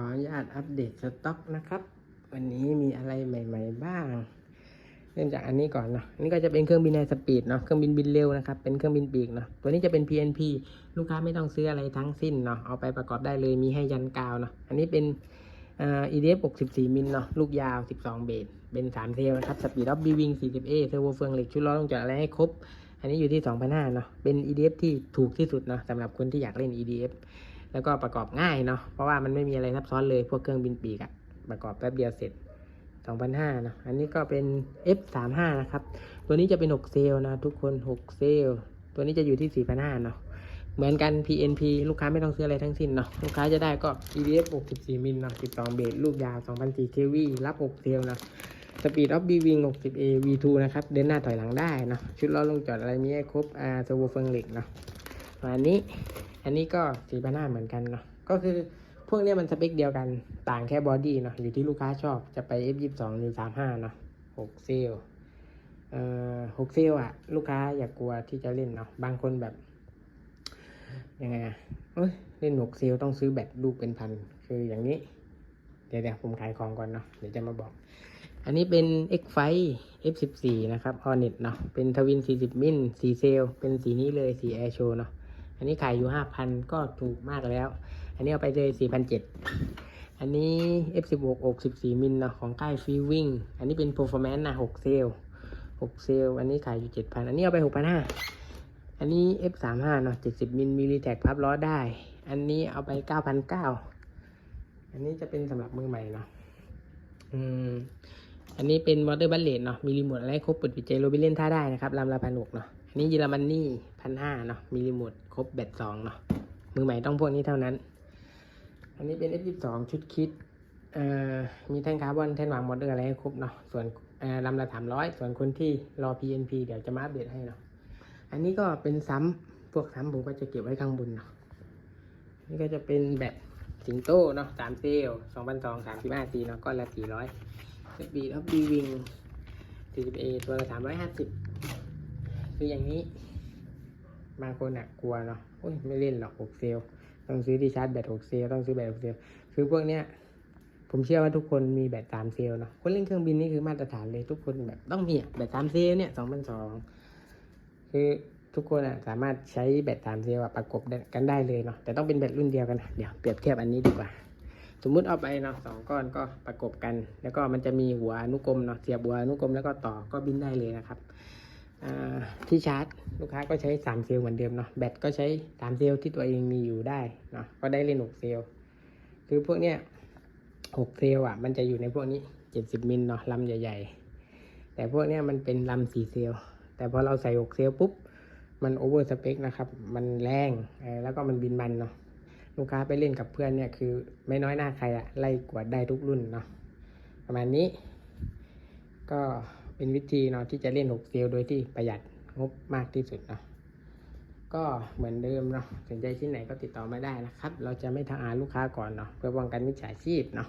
ออนุญาตอัปเดตสต็อกนะครับ วันนี้มีอะไรใหม่ ๆ บ้าง เริ่มจากอันนี้ก่อนเนาะนนี้ก็จะเป็นเครื่องบินไฮสปีดเนาะเครื่องบินบินเร็วนะครับเป็นเครื่องบินปีกเนาะตัวนี้จะเป็น PNP ลูกค้าไม่ต้องซื้ออะไรทั้งสิ้นเนาะเอาไปประกอบได้เลยมีให้ยันกาวเนาะอันนี้เป็นอ่า EDF 64มิลเนาะลูกยาว 12 เบสเป็น 3เทลนะครับสปีดออฟบีวิง 40A เทอร์โบเฟืองเหล็กชุดล้อต้องจอดอะไรให้ครบ อันนี้อยู่ที่2,500เนาะเป็น EDF ที่ถูกที่สุดเนาะสำหรับคนที่อยากเล่น EDF แล้วก็ประกอบง่ายเนาะเพราะว่ามันไม่มีอะไรซับซ้อนเลยพวกเครื่องบินปีกอะประกอบแป๊บเดียวเสร็จ2,500เนาะอันนี้ก็เป็น F35 นะครับ ตัวนี้จะเป็น 6 เซลนะทุกคน 6 เซลตัวนี้จะอยู่ที่ 4,500เนาะเหมือนกัน PNP ลูกค้าไม่ต้องซื้ออะไรทั้งสิ้นเนาะลูกค้าจะได้ก็ EDF 64 มิลเนาะ12 เบสลูกยาว2,400 kV รับ 6 เซลเนาะสปีดออฟบีวิง 60A V2 นะครับ เดินหน้าถอยหลังได้เนาะชุดล้อลงจอดอะไรมีให้ครบอ่าเทอร์โบเฟืองเหล็กเนาะประมาณนี้ อันนี้ก็สีพันห้าเหมือนกันเนาะก็คือพวกนี้มันสเปคเดียวกันต่างแค่บอดี้เนาะอยู่ที่ลูกค้าชอบจะไป F22 หรือ35เนาะ6เซลเอ่อ6เซลอะลูกค้าอย่ากกลัวที่จะเล่นเนาะบางคนแบบยังไงอะเอ้ยเล่น6เซลต้องซื้อแบตลูกเป็นพัน คืออย่างนี้ เดี๋ยวเดี๋ยวผมขายของก่อนเนาะเดี๋ยวจะมาบอก อันนี้เป็น X f i F14 นะครับ Hornet เนาะเป็นทวิน40มิล4เซลลเป็นสีนี้เลยสี Air Show เนาะ อันนี้ขายอยู่ห้าพันก็ถูกมากแล้ว อันนี้เอาไปเลยสี่พันเจ็ดอันนี้ F16 อก14มิลเนาะของค่ายฟีวิ่งอันนี้เป็น performance นะ6เซลล์6เซลล์อันนี้ขายอยู่7,000อันนี้เอาไป6,500อันนี้ F35 เนาะ70มิลมิลลิแท็กพับล้อได้ อันนี้เอาไป9,900อันนี้จะเป็นสำหรับมือใหม่เนาะอืม อันนี้เป็นมอเตอร์บัลเลตเนาะ มีรีโมทอะไรครบเปิดปิดใจโรบิเล่นท่าได้นะครับลำละพันหกเนาะ อันนี้เยอรมันนี่พันห้าเนาะ มีรีโมทครบแบตสองเนาะ มือใหม่ต้องพวกนี้เท่านั้น อันนี้เป็น F22 ชุดคิด เอ่อ มีแท่งคาร์บอนแท่นวางมอเตอร์อะไรให้ครบเนาะ ส่วนลำละสามร้อยส่วนคนที่รอ PNP เดี๋ยวจะมาอัปเดตให้เนาะ อันนี้ก็เป็นซ้ำพวกซ้ำผมก็จะเก็บไว้ข้างบนเนาะ นี่ก็จะเป็นแบตสิงโตเนาะสามเซลสองพันสองสามสิบห้าตีเนาะก้อนละสี่ร้อย สปีดออฟดีวิงสี่สิบเอตัวละสามร้อยห้าสิบคืออย่างนี้ บางคนอะกลัวเนาะโอ้ยไม่เล่นหรอกหกเซลลต้องซื้อที่ชาร์จแบตหกเซลลต้องซื้อแบตหกเซลลคือพวกเนี้ยผมเชื่อว่าทุกคนมีแบตสามเซลล์เนาะคนเล่นเครื่องบินนี่คือมาตรฐานเลยทุกคนแบบต้องมีอะแบตสามเซลล์เนี่ยสองพันสองคือทุกคนอะสามารถใช้แบตสามเซลล์ประกบกันได้เลยเนาะแต่ต้องเป็นแบตรุ่นเดียวกันนะเดี๋ยวเปรียบเทียบอันนี้ดีกว่า สมมุติเอาไปเนาะสองก้อนก็ประกบกัน แล้วก็มันจะมีหัวอนุกรมเนาะเสียบหัวอนุกรมแล้วก็ต่อก็บินได้เลยนะครับที่ชาร์จ ลูกค้าก็ใช้สามเซลล์เหมือนเดิมเนาะแบตก็ใช้สามเซลล์ที่ตัวเองมีอยู่ได้เนาะก็ได้เล่นหกเซลล์คือพวกเนี้ยหกเซลล์อะ มันจะอยู่ในพวกนี้เจ็ดสิบมิลเนาะลำใหญ่ ๆ แต่พวกเนี้ยมันเป็นลำสี่เซลล์แต่พอเราใส่หกเซลล์ปุ๊บมันโอเวอร์สเปคนะครับ มันแรงแล้วก็มันบินมันเนาะ ลูกค้าไปเล่นกับเพื่อนเนี่ยคือไม่น้อยหน้าใครอะไล่กวดได้ทุกรุ่นเนาะประมาณนี้ ก็เป็นวิธีเนาะที่จะเล่นหกเซลโดยที่ประหยัดงบมากที่สุดเนาะก็เหมือนเดิมเนาะสนใจที่ไหนก็ติดต่อมาได้นะครับ เราจะไม่ทางอาลูกค้าก่อนเนาะเพื่อป้องกันมิจฉาชีพเนาะ